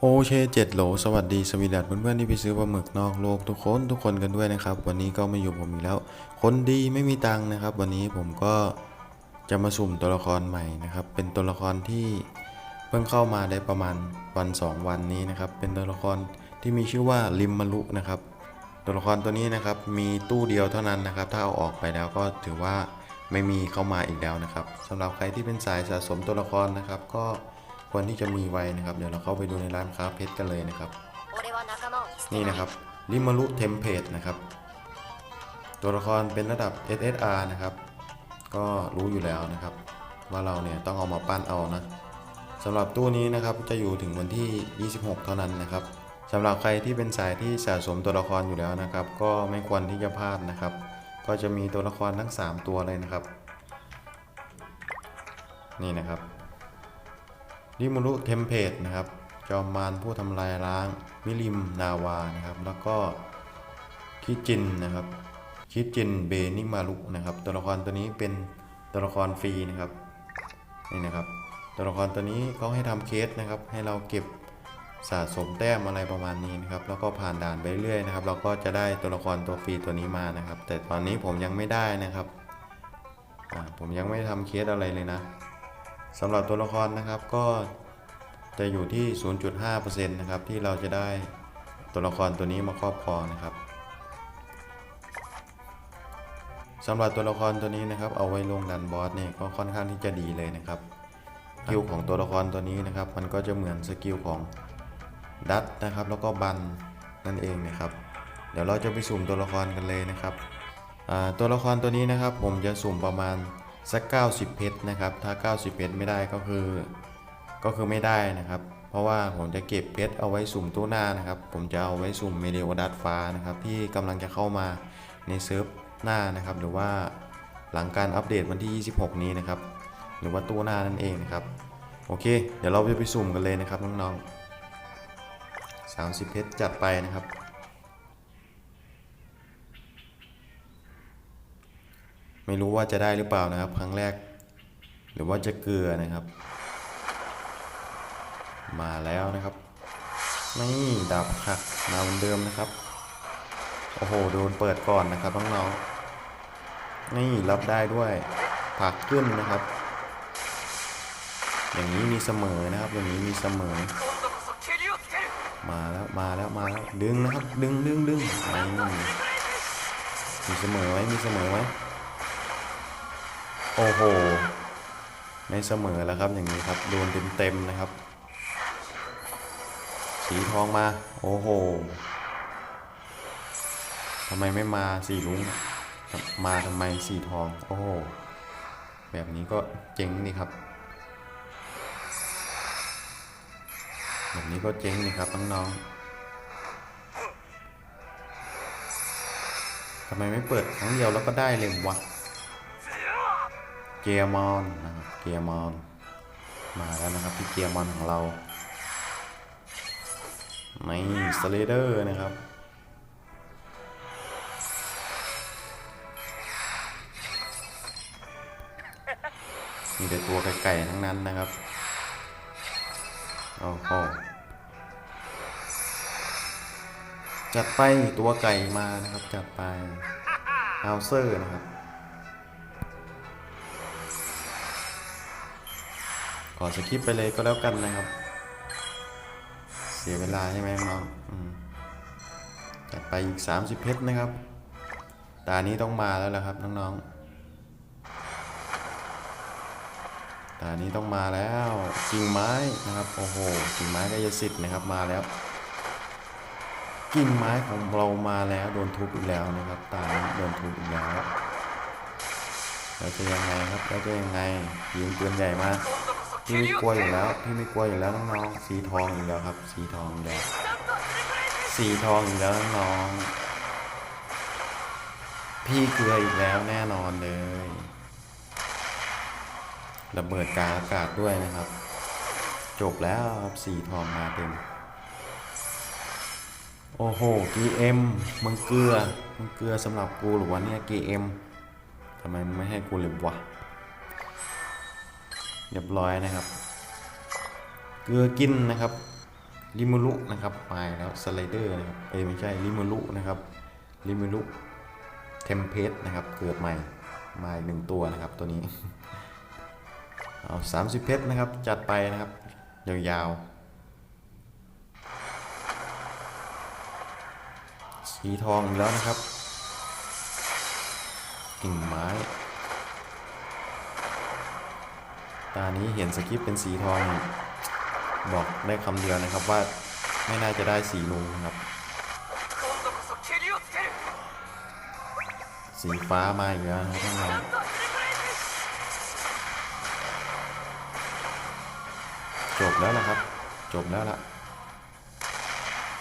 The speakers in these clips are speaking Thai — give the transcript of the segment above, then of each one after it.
โอเคเจ็ดโหลสวัสดีสวีดัตเพื่อนๆที่ไปซื้อปลาหมึกนอกโลกทุกคนทุกคนกันด้วยนะครับ วันนี้ก็มาอยู่ผมอีกแล้ว คนดีไม่มีตังค์นะครับ วันนี้ผมก็จะมาสุ่มตัวละครใหม่นะครับ เป็นตัวละครที่เพิ่งเข้ามาได้ประมาณวันสองวันนี้นะครับ เป็นตัวละครที่มีชื่อว่าริมมารุนะครับ ตัวละครตัวนี้นะครับมีตู้เดียวเท่านั้นนะครับ ถ้าเอาออกไปแล้วก็ถือว่าไม่มีเข้ามาอีกแล้วนะครับสำหรับใครที่เป็นสายสะสมตัวละครนะครับก็ ควรที่จะมีไว้นะครับ เดี๋ยวเราเข้าไปดูในร้านค้าเพชรกันเลยนะครับ นี่นะครับลิมารุเทมเพลตนะครับ ตัวละครเป็นระดับ SSR นะครับ ก็รู้อยู่แล้วนะครับ ว่าเราเนี่ยต้องเอามาปั้นเอานะสำหรับตู้นี้นะครับจะอยู่ถึงวันที่ 26 เท่านั้นนะครับสำหรับใครที่เป็นสายที่สะสมตัวละครอยู่แล้วนะครับ ก็ไม่ควรที่จะพลาดนะครับ ก็จะมีตัวละครทั้ง 3 ตัวเลยนะครับ นี่นะครับ ริมุรุเทมเพลตนะครับจอมมารผู้ทำลายล้าง มิลิมนาวานะครับ แล้วก็คิจินนะครับคิจินเบนิมารุนะครับ ตัวละครตัวนี้เป็นตัวละครฟรีนะครับนี่นะครับตัวละครตัวนี้เขาให้ทำเคสนะครับ ให้เราเก็บสะสมแต้มอะไรประมาณนี้นะครับ แล้วก็ผ่านด่านไปเรื่อยนะครับ เราก็จะได้ตัวละครตัวฟรีตัวนี้มานะครับ แต่ตอนนี้ผมยังไม่ได้นะครับผมยังไม่ทำเคสอะไรเลยนะ สำหรับตัวละครนะครับก็จะอยู่ที่ 0.5%นะครับที่เราจะได้ตัวละครตัวนี้มาครอบครองนะครับสำหรับตัวละครตัวนี้นะครับ เอาไว้ลงดันบอสเนี่ยก็ค่อนข้างที่จะดีเลยนะครับสกิลของตัวละครตัวนี้นะครับ มันก็จะเหมือนสกิลของดัตนะครับ แล้วก็บันนั่นเองนะครับ เดี๋ยวเราจะไปสุ่มตัวละครกันเลยนะครับตัวละครตัวนี้นะครับ ผมจะสุ่มประมาณ สัก 90 เพชรนะครับ ถ้า 90 เพชรไม่ได้ก็คือ ก็คือไม่ได้นะครับ เพราะว่าผมจะเก็บเพชรเอาไว้สุ่มตู้หน้านะครับ ผมจะเอาไว้สุ่มเมเดโอดัตฟ้านะครับ ที่กำลังจะเข้ามาในเซิร์ฟหน้านะครับ หรือว่าหลังการอัปเดตวันที่ 26 นี้นะครับ หรือว่าตู้หน้านั่นเองนะครับ โอเค เดี๋ยวเราจะไปสุ่มกันเลยนะครับน้องๆ30 เพชรจัดไปนะครับ ไม่รู้ว่าจะได้หรือเปล่านะครับ ครั้งแรก หรือว่าจะเกลือนะครับ มาแล้วนะครับนี่ดับหักมาเหมือนเดิมนะครับ โอ้โหโดนเปิดก่อนนะครับน้องๆนี่รับได้ด้วยผักขึ้นนะครับ อย่างนี้มีเสมอนะครับ อย่างนี้มีเสมอ มาแล้วมาแล้วมาแล้วดึงนะครับ ดึงดึงดึงนี่มีเสมอไหมมีเสมอไหม โอ้โห ไม่เสมอแล้วครับอย่างนี้ครับโดนเต็มๆนะครับ สีทองมา โอ้โหทำไมไม่มาสีลุงมาทำไมสีทอง โอ้โห แบบนี้ก็เจ๊งนี่ครับ แบบนี้ก็เจ๊งนี่ครับน้องๆทำไมไม่เปิดครั้งเดียวแล้วก็ได้เลยวะ เกียร์มอนนะครับเกียร์มอนมาแล้วนะครับพี่เกียร์มอนของเราไม่สเลเดอร์นะครับมีแต่ตัวไก่ๆทั้งนั้นนะครับโอ้โหจัดไปตัวไก่มานะครับจัดไปเอาเซอร์นะครับ อสคริปไปเลยก็แล้วกันนะครับ เสียเวลาใช่ไหมน้องจัดไปอีก 30 เพชรนะครับ ตานี้ต้องมาแล้วละครับน้องๆ ตานี้ต้องมาแล้วกิ่งไม้นะครับ โอ้โห กิ่งไม้ก็จะสิทธิ์นะครับมาแล้ว กิ่งไม้ของเรามาแล้วโดนทุบอีกแล้วนะครับ ตานี้โดนทุบอีกแล้วแล้วจะยังไงครับแล้วจะยังไงยิงปืนใหญ่มา พี่ไม่กลัวอยู่แล้วพี่ไม่กลัวอยู่แล้วน้องๆสีทองอีกแล้วครับ สีทองอีกแล้วสีทองอีกแล้วน้องๆพี่เกลืออีกแล้วแน่นอนเลยระเบิดกาอากาศด้วยนะครับ จบแล้วครับสีทองมาเต็มโอ้โห GM มึงเกลือมึงเกลือสำหรับกูหรือวะเนี่ย GM ทำไมมึงไม่ให้กูเลยวะ เรียบร้อยนะครับ เกลือกินนะครับริมูรุนะครับมาอีกแล้วสไลเดอร์นะครับเอ้ยไม่ใช่ริมูรุนะครับริมูรุเทมเพสนะครับเกิดใหม่มาอีกหนึ่งตัวนะครับตัวนี้เอา30เพชรนะครับจัดไปนะครับ ยาวๆ สีทองอีกแล้วนะครับ กิ่งไม้ ตานี้เห็นสกิปเป็นสีทองบอกได้คำเดียวนะครับว่าไม่น่าจะได้สีลุงครับ สีฟ้ามาอีกแล้วครับท่านจบแล้วนะครับ จบแล้วละ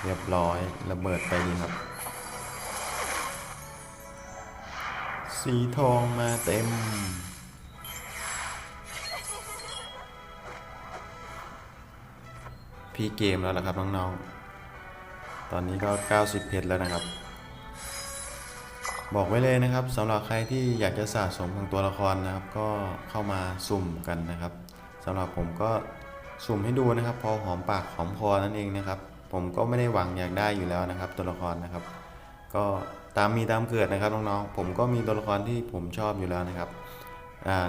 เรียบร้อยระเบิดไปดีครับ สีทองมาเต็ม พี่เกมแล้วล่ะครับน้องๆ ตอนนี้ก็ 90 เพชรแล้วนะครับ บอกไว้เลยนะครับสำหรับใครที่อยากจะสะสมของตัวละครนะครับ ก็เข้ามาสุ่มกันนะครับสำหรับผมก็สุ่มให้ดูนะครับ พอหอมปากหอมคอนั่นเองนะครับ ผมก็ไม่ได้หวังอยากได้อยู่แล้วนะครับ ตัวละครนะครับ ก็ตามมีตามเกิดนะครับน้องๆ ผมก็มีตัวละครที่ผมชอบอยู่แล้วนะครับ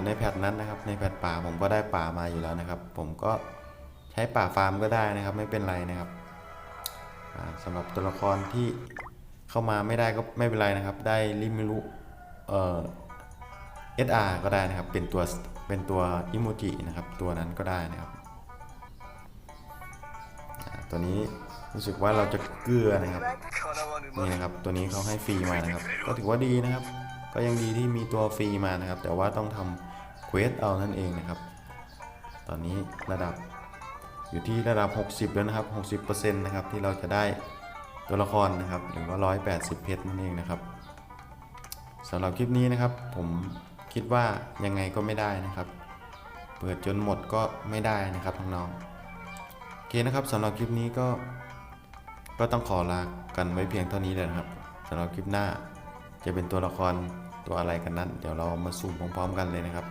ในแพทนั้นนะครับ ในแพทป่าผมก็ได้ป่ามาอยู่แล้วนะครับ ผมก็ ช้ป่าฟาร์มก็ได้นะครับ ไม่เป็นไรนะครับสำหรับตัวละครที่เข้ามาไม่ได้ก็ไม่เป็นไรนะครับ ได้ริมิรุเอ่อเอสาร์ก็ได้นะครับ เป็นตัวเป็นตัวอิโมจินะครับ ตัวนั้นก็ได้นะครับตัวนี้รู้สึกว่าเราจะเกลือนะครับนี่นะครับ ตัวนี้เขาให้ฟรีมานะครับ ก็ถือว่าดีนะครับ ก็ยังดีที่มีตัวฟรีมานะครับ แต่ว่าต้องทำเควสเอานั่นเองนะครับ ตอนนี้ระดับ อยู่ที่ระดับ 60 แล้วนะครับ 60%นะครับที่เราจะได้ตัวละครนะครับหรือว่า 180 เพชรนั่นเองนะครับสำหรับคลิปนี้นะครับ ผมคิดว่ายังไงก็ไม่ได้นะครับ เปิดจนหมดก็ไม่ได้นะครับน้องๆโอเคนะครับสำหรับคลิปนี้ก็ก็ต้องขอลากันไว้เพียงเท่านี้เลยนะครับสำหรับคลิปหน้าจะเป็นตัวละครตัวอะไรกันนั้น เดี๋ยวเรามาสุ่มพร้อมๆกันเลยนะครับ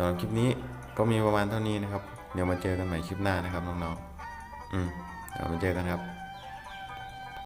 สำหรับคลิปนี้ก็มีประมาณเท่านี้นะครับ เดี๋ยวมาเจอกันใหม่คลิปหน้านะครับน้องๆ อืมเดี๋ยวมาเจอกันครับ